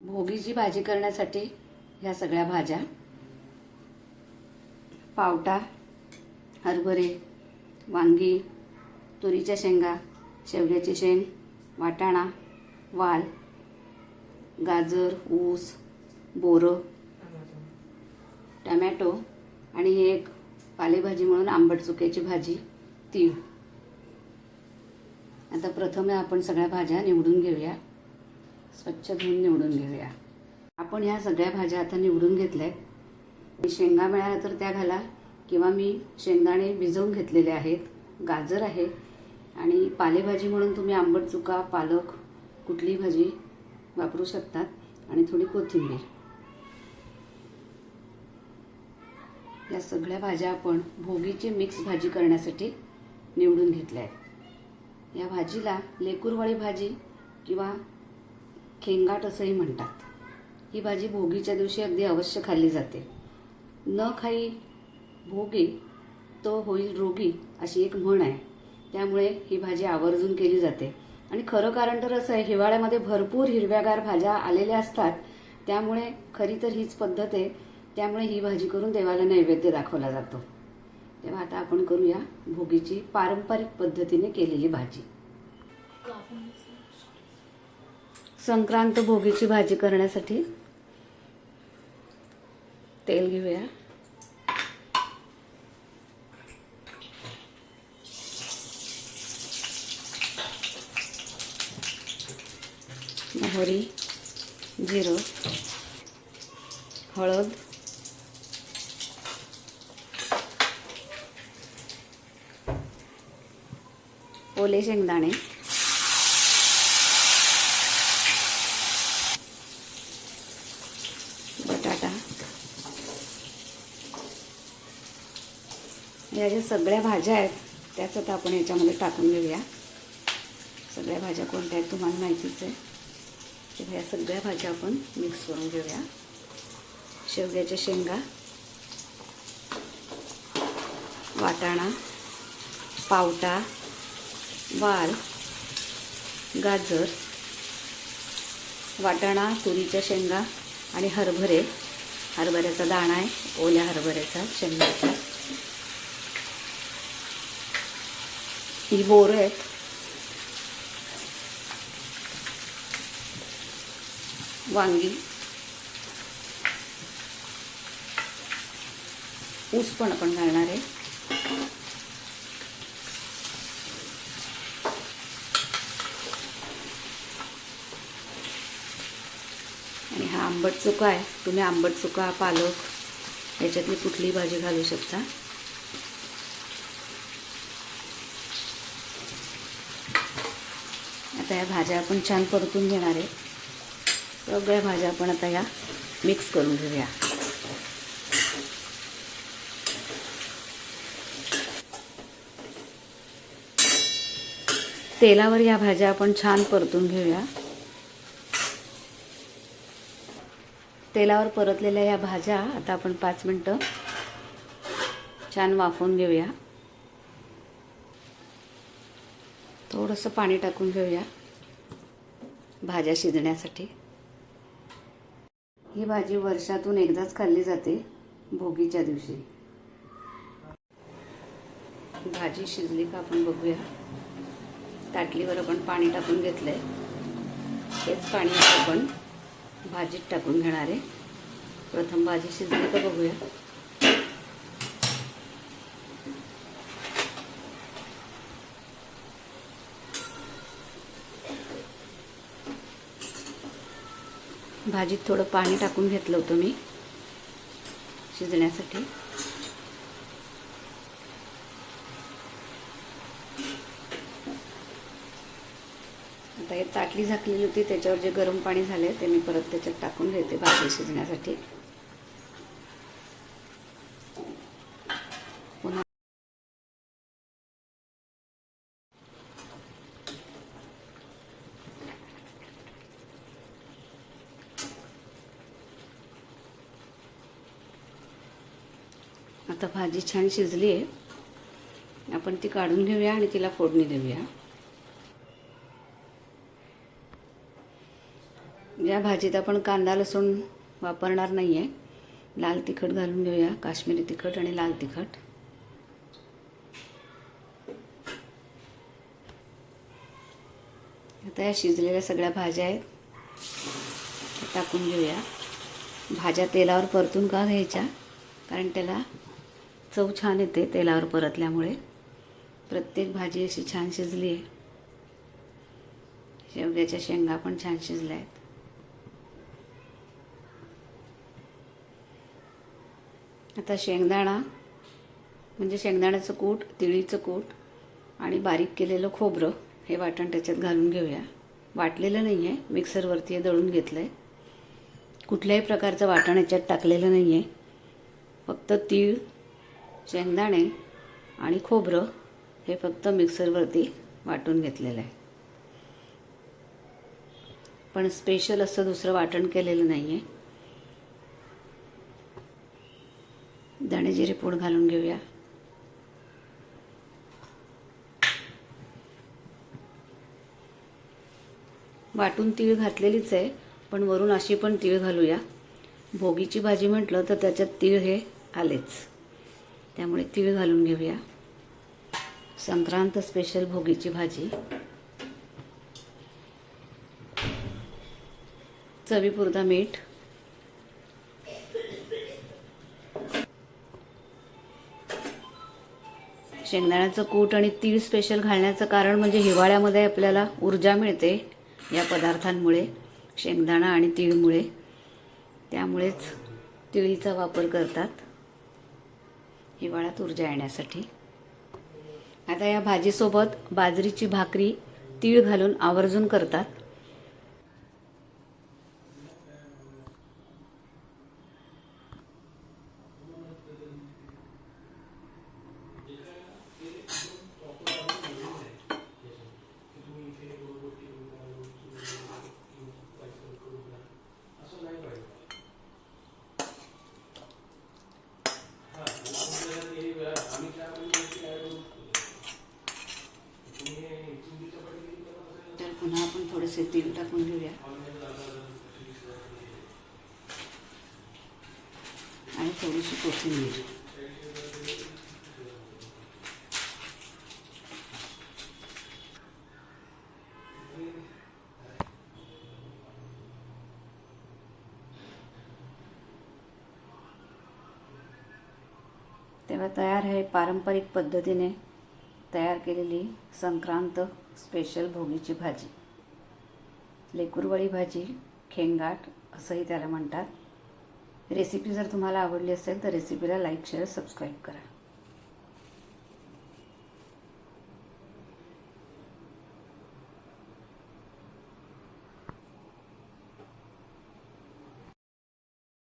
भोगीची भाजी करण्यासाठी ह्या सगळ्या भाज्या. पावटा हरभरे वांगी तुरीच्या शेंगा शेवग्याची शेंग वाटाणा वाल गाजर ऊस बोरं टमॅटो आणि एक पालेभाजी म्हणून आंबट चुक्याची भाजी तीळ. आता प्रथम आपण सगळ्या भाज्या निवडून घेऊया. स्वच्छ धुवून निवडून घेऊया. आपण ह्या सगळ्या भाज्या आता निवडून घेतल्या आहेत शेंगा मिळाल्या तर त्या घाला किंवा मी शेंगदाणे भिजवून घेतलेले आहेत. गाजर आहे. आणि पालेभाजी म्हणून तुम्ही आंबट चुका पालक कुठलीही भाजी वापरू शकतात. आणि थोडी कोथिंबीर. या सगळ्या भाज्या आपण भोगीची मिक्स भाजी करण्यासाठी निवडून घेतल्या आहेत या भाजीला लेकूरवाळी भाजी किंवा खेंगाट असंही म्हणतात. ही भाजी भोगीच्या दिवशी अगदी अवश्य खाल्ली जाते. न खाई भोगी तो होईल रोगी अशी एक म्हण आहे. त्यामुळे ही भाजी आवर्जून केली जाते. आणि खरं कारण तर असं आहे हिवाळ्यामध्ये भरपूर हिरव्यागार भाज्या आलेल्या असतात. त्यामुळे खरी तर हीच पद्धत आहे. त्यामुळे ही भाजी करून देवाला नैवेद्य दाखवला जातो. तेव्हा आता आपण करूया भोगीची पारंपरिक पद्धतीने केलेली भाजी. संक्रांत भोगीची भाजी करण्यासाठी तेल घेऊया. मोहरी जिरो हळद ओले शेंगदाणे. या ज्या सगळ्या भाज्या आहेत त्याच आता आपण याच्यामध्ये टाकून घेऊया. सगळ्या भाज्या कोणत्या आहेत तुम्हाला माहितीच आहे. तेव्हा या सगळ्या भाज्या आपण मिक्स करून घेऊया. शेवग्याच्या शेंगा वाटाणा पावटा वाल गाजर वाटाणा तुरीच्या शेंगा आणि हरभरे. हरभऱ्याचा दाणा आहे ओल्या हरभऱ्याचा शेंगाचा ही बोरं आहेत. वांगी. ऊस पण आपण घालणार आहे. आणि हा आंबट चुका आहे. तुम्ही आंबट चुका पालक याच्यातली कुठलीही भाजी घालू शकता. आता या भाज्या आपण छान परतून घेणार आहे. सगळ्या भाज्या आपण आता या मिक्स करून घेऊया. तेलावर या भाज्या आपण छान परतून घेऊया. तेलावर परतलेल्या या भाज्या आता आपण पाच मिनटं छान वाफवून घेऊया. थोडंसं पाणी टाकून घेऊया. भाज्या शिजण्यासाठी. ही भाजी वर्षातून एकदाच खाल्ली जाते भोगीच्या दिवशी. भाजी शिजली का आपण बघूया. ताटलीवर आपण पाणी टाकून घेतलंय. तेच पाणी आपण भाजीत टाकून घेणार आहे. प्रथम भाजी शिजली का बघूया. भाजीत थोडं पाणी टाकून घेतलं होतं मी शिजण्यासाठी. आता हे ताटली झाकलेली होती त्याच्यावर जे गरम पाणी झाले ते मी परत त्याच्यात टाकून घेते भाजी शिजण्यासाठी. आता भाजी छान शिजली आहे. आपण ती काढून घेऊया आणि तिला फोडणी देऊया. या भाजीत आपण कांदा लसूण वापरणार नाही आहे लाल तिखट घालून घेऊया काश्मीरी तिखट आणि लाल तिखट. आता या शिजलेल्या सगळ्या भाज्या आहेत. टाकून घेऊया. भाज्या तेलावर परतून का घ्यायच्या? कारण त्याला चव छान येते तेलावर परतल्यामुळे. प्रत्येक भाजी अशी छान शिजली आहे. शेवग्याच्या शेंगा पण छान शिजल्या आहेत. आता शेंगदाणा म्हणजे शेंगदाण्याचं कूट तिळीचं कूट आणि बारीक केलेलं खोबरं हे वाटण त्याच्यात घालून घेऊया. वाटलेलं नाही आहे मिक्सरवरती हे दळून घेतलं आहे कुठल्याही प्रकारचं वाटण याच्यात टाकलेलं नाही आहे फक्त तीळ शेंगदाणे आणि खोबरं हे फक्त मिक्सरवरती वाटून घेतलेलं आहे. पण स्पेशल असं दुसरं वाटण केलेलं नाही आहे धणे जिरे पूड घालून घेऊया. वाटून तीळ घातलेलीच आहे पण वरून अशी पण तीळ घालूया. भोगीची भाजी म्हटलं तर त्याच्यात तीळ हे आलेच. त्यामुळे तीळ घालून घेऊया. संक्रांत स्पेशल भोगीची भाजी. चवीपुरता मीठ. शेंगदाण्याचं कूट आणि तीळ स्पेशल घालण्याचं कारण म्हणजे हिवाळ्यामध्ये आपल्याला ऊर्जा मिळते या पदार्थांमुळे शेंगदाणा आणि तीळमुळे. त्यामुळेच तिळीचा वापर करतात. हिवाळ्यात ऊर्जा येण्यासाठी. आता या भाजीसोबत बाजरीची भाकरी तीळ घालून आवर्जून करतात तर पुन्हा आपण थोडेसे तीन टाकून घेऊया. आणि थोडीशी कोथिंबीर. तेव्हा तयार आहे पारंपरिक पद्धतीने तयार केलेली संक्रांत स्पेशल भोगीची भाजी. लेकूरवळी भाजी खेंगाट असंही त्याला म्हणतात. रेसिपी जर तुम्हाला आवडली असेल तर रेसिपीला लाईक शेअर सबस्क्राईब करा.